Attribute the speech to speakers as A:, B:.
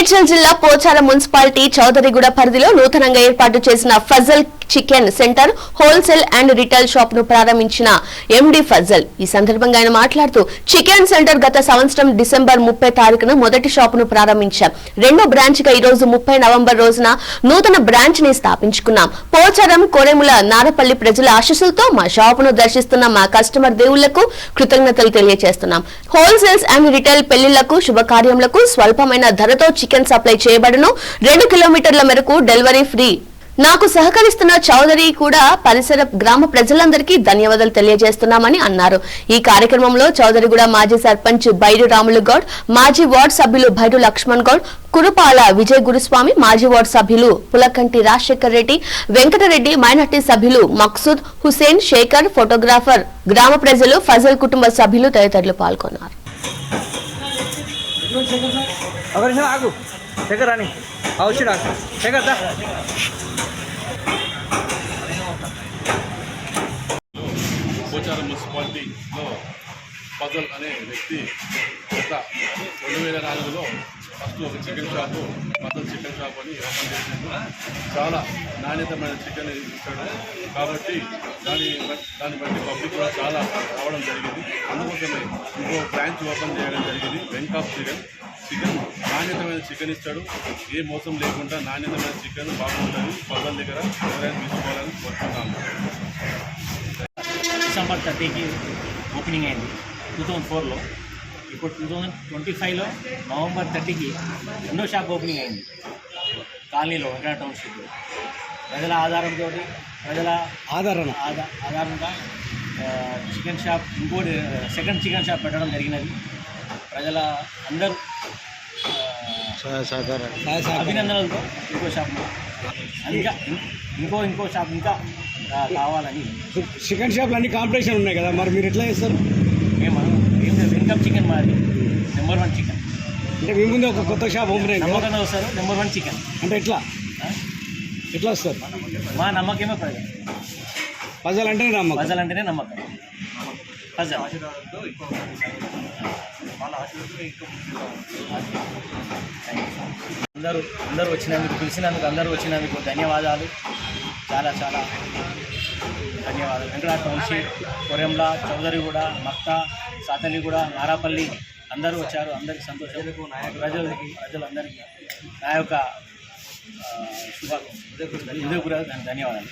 A: మేడ్చల్ జిల్లా పోచారం మున్సిపాలిటీ చౌదరిగూడ పరిధిలో నూతనంగా ఏర్పాటు చేసిన Fazal chicken centre wholesale and retail షాప్ను ప్రారంభించిన ఎండి ఫజల్. ఈ సందర్భంగా ఆయన మాట్లాడుతూ చికెన్ సెంటర్ గత సంవత్సరం డిసెంబర్ ముప్పై తారీఖున మొదటి షాప్ను ప్రారంభించాం. రెండో బ్రాంచ్గా ఈ రోజు ముప్పై నవంబర్ రోజున నూతన బ్రాంచ్ని స్థాపించుకున్నాం. పోచారం కోరెముల నారపల్లి ప్రజల ఆశీస్సులతో మా షాపును దర్శిస్తున్న మా కస్టమర్ దేవుళ్ళకు కృతజ్ఞతలు తెలియజేస్తున్నాం. హోల్సేల్స్ అండ్ రిటైల్ పెళ్ళిళ్ళకు శుభకార్యములకు స్వల్పమైన ధరతో చికెన్ సప్లై చేయబడును. రెండు కిలోమీటర్ల మేరకు డెలివరీ ఫ్రీ నాకు సహకరిస్తున్న చౌదరి కూడా పరిసర గ్రామ ప్రజలందరికీ ధన్యవాదాలు తెలియజేస్తున్నామని అన్నారు. ఈ కార్యక్రమంలో చౌదరిగూడ మాజీ సర్పంచ్ బైరు రాములు గౌడ్ మాజీ వార్డు సభ్యులు బైరు లక్ష్మణ్ గౌడ్ కురుపాల విజయ్ గురుస్వామి మాజీ వార్డు సభ్యులు పులకంటి రాజశేఖర్ రెడ్డి వెంకటరెడ్డి మైనార్టీ సభ్యులు మక్సూద్ హుసేన్ శేఖర్ ఫోటోగ్రాఫర్ గ్రామ ప్రజలు ఫజల్ కుటుంబ సభ్యులు తదితరులు పాల్గొన్నారు.
B: ఒక నిమిషం ఆగు శేఖర్ రాని వచ్చి ఆగు శేఖర్ దా
C: పోచారం మున్సిపాలిటీలో ఫజల్ అనే వ్యక్తి గత రెండు వేల నాలుగులో ఫస్ట్ ఒక chicken shop Fazal chicken shop అని ఓపెన్ చేసిండు. చాలా నాణ్యతమైన చికెన్ ఇచ్చాడు. కాబట్టి దాని దాన్ని బట్టి పబ్లిక్ కూడా చాలా రావడం జరిగింది. అందుకోసమే ఇంకో బ్రాంచ్ ఓపెన్ చేయడం జరిగింది. వెంకాప్ చికెన్. చికెన్ నాణ్యతమైన చికెన్ ఇచ్చాడు. ఏ మోసం లేకుండా నాణ్యతమైన చికెన్ బాగుంటుంది. ఫజల్ దగ్గర ఎవరైనా తీసుకోవాలని కోరుకుంటాము.
D: డిసెంబర్ థర్టీకి ఓపెనింగ్ అయింది. టూ థౌజండ్ ఫోర్లో ఇప్పుడు టూ థౌజండ్ ట్వంటీ ఫైవ్లో నవంబర్ థర్టీకి రెండో షాప్ ఓపెనింగ్ అయింది. కాలనీలో వెంకట టౌన్షిప్లో. ప్రజల ఆధారంతో ప్రజల
B: ఆదరణ.
D: ఆధా- ఆధారంగా చికెన్ షాప్ ఇంకోటి సెకండ్ చికెన్ షాప్ పెట్టడం జరిగినది. ప్రజల అందరూ అభినందనలతో ఇంకో షాప్ ఇంకా ఇంకో ఇంకో షాప్ ఇంకా కావాలని.
B: చికెన్ షాప్లు అన్ని కాంపిటీషన్ ఉన్నాయి కదా మరి మీరు ఎట్లా చేస్తారు?
D: లేదు ఇన్కమ్ చికెన్ మాది. నెంబర్ వన్ చికెన్
B: అంటే మీ ముందే ఒక కొత్త షాప్ ఓపెన్ అయింది?
D: నమ్మకంగా వస్తారు నెంబర్ వన్ చికెన్
B: అంటే ఎట్లా? ఎట్లా వస్తారు?
D: మా నమ్మకమే ప్రజలు.
B: పజల్ అంటేనే నమ్మకం.
D: ప్రజలు అంటేనే నమ్మకం. ప్రజలు అందరూ అందరూ వచ్చినందుకు పిలిచినందుకు అందరూ వచ్చినందుకు ధన్యవాదాలు. చాలా చాలా ధన్యవాదాలు. వెంకట టౌన్షిప్ కొరెంల చౌదరిగూడ మక్తా సాతలిగూడ నారాపల్లి అందరూ వచ్చారు. అందరికీ సంతోషం. ప్రజలకి ప్రజలందరికీ నా యొక్క శుభాలు. ధన్యవాదాలు.